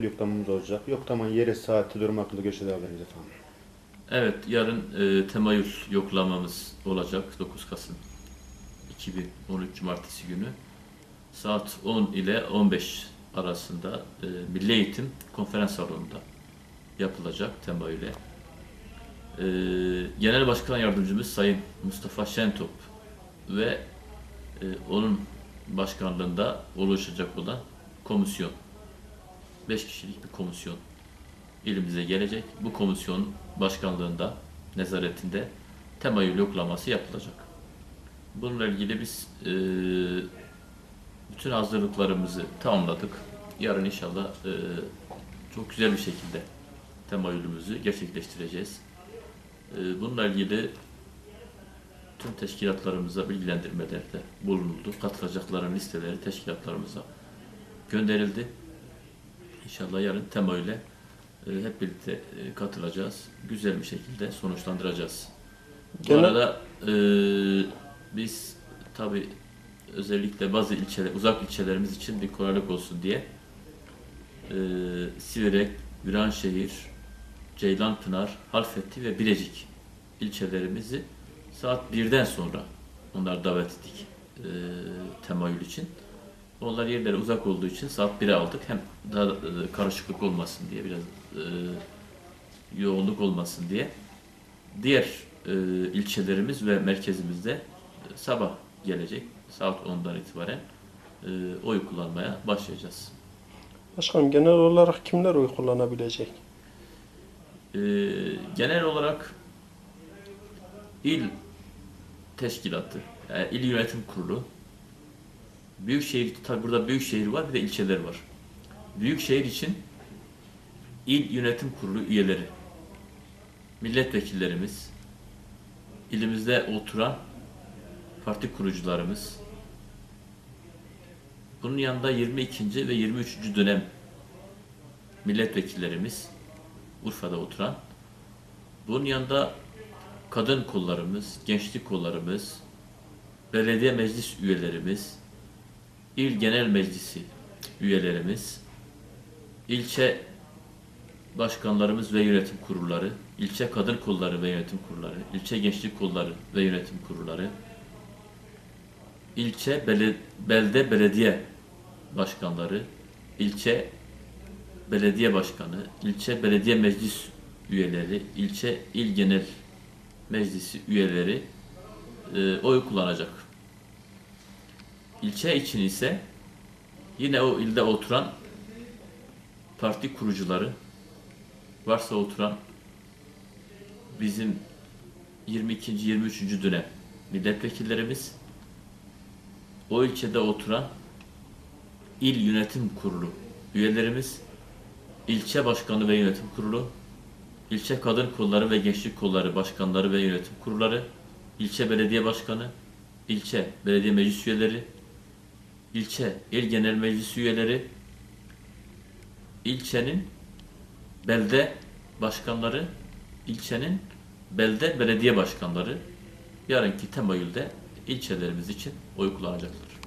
yoklamamız olacak. Yoklama yeri, saati, durum hakkında görüşleri alırız efendim. Evet, yarın e, temayül yoklamamız olacak 9 Kasım 2013 Cumartesi günü. Saat 10 ile 15 arasında e, Milli Eğitim Konferans Salonu'nda yapılacak temayüle. E, Genel Başkan Yardımcımız Sayın Mustafa Şentop ve e, onun başkanlığında oluşacak olan komisyon, 5 kişilik bir komisyon ilimize gelecek. Bu komisyon başkanlığında, nezaretinde temayül yoklaması yapılacak. Bununla ilgili biz e, bütün hazırlıklarımızı tamamladık. Yarın inşallah e, çok güzel bir şekilde temayülümüzü gerçekleştireceğiz. E, bununla ilgili tüm teşkilatlarımıza bilgilendirmelerde bulunuldu. Katılacakların listeleri teşkilatlarımıza gönderildi. İnşallah yarın temayüle e, hep birlikte e, katılacağız. Güzel bir şekilde sonuçlandıracağız. Bu Genel- arada e, biz tabi özellikle bazı ilçeler, uzak ilçelerimiz için bir kolaylık olsun diye e, Siverek, Viranşehir, Ceylanpınar, Halfeti ve Bilecik ilçelerimizi saat 1'den sonra onları davet ettik e, temayül için. Onlar yerleri uzak olduğu için saat 1'e aldık. Hem daha e, karışıklık olmasın diye biraz e, yoğunluk olmasın diye. Diğer e, ilçelerimiz ve merkezimizde e, sabah gelecek saat 10'dan itibaren e, oy kullanmaya başlayacağız. Başkanım genel olarak kimler oy kullanabilecek? E, genel olarak il teşkilatı, yani il yönetim kurulu, büyükşehir, tabi burada büyükşehir var bir de ilçeler var. Büyükşehir için il yönetim kurulu üyeleri, milletvekillerimiz, ilimizde oturan parti kurucularımız, bunun yanında 22. ve 23. dönem milletvekillerimiz, Urfa'da oturan, bunun yanında kadın kollarımız, gençlik kollarımız, belediye meclis üyelerimiz, il genel meclisi üyelerimiz, ilçe başkanlarımız ve yönetim kurulları, ilçe kadın kolları ve yönetim kurulları, ilçe gençlik kolları ve yönetim kurulları, ilçe bele- belde belediye başkanları, ilçe belediye başkanı, ilçe belediye meclis üyeleri, ilçe il genel meclisi üyeleri e, oy kullanacak. İlçe için ise yine o ilde oturan parti kurucuları varsa oturan bizim 22. 23. dönem milletvekillerimiz o ilçede oturan il yönetim kurulu üyelerimiz ilçe başkanı ve yönetim kurulu ilçe kadın kolları ve gençlik kolları başkanları ve yönetim kurulları ilçe belediye başkanı ilçe belediye meclis üyeleri ilçe il genel meclis üyeleri ilçenin belde başkanları ilçenin belde belediye başkanları yarınki temayülde ilçelerimiz için oy kullanacaklar.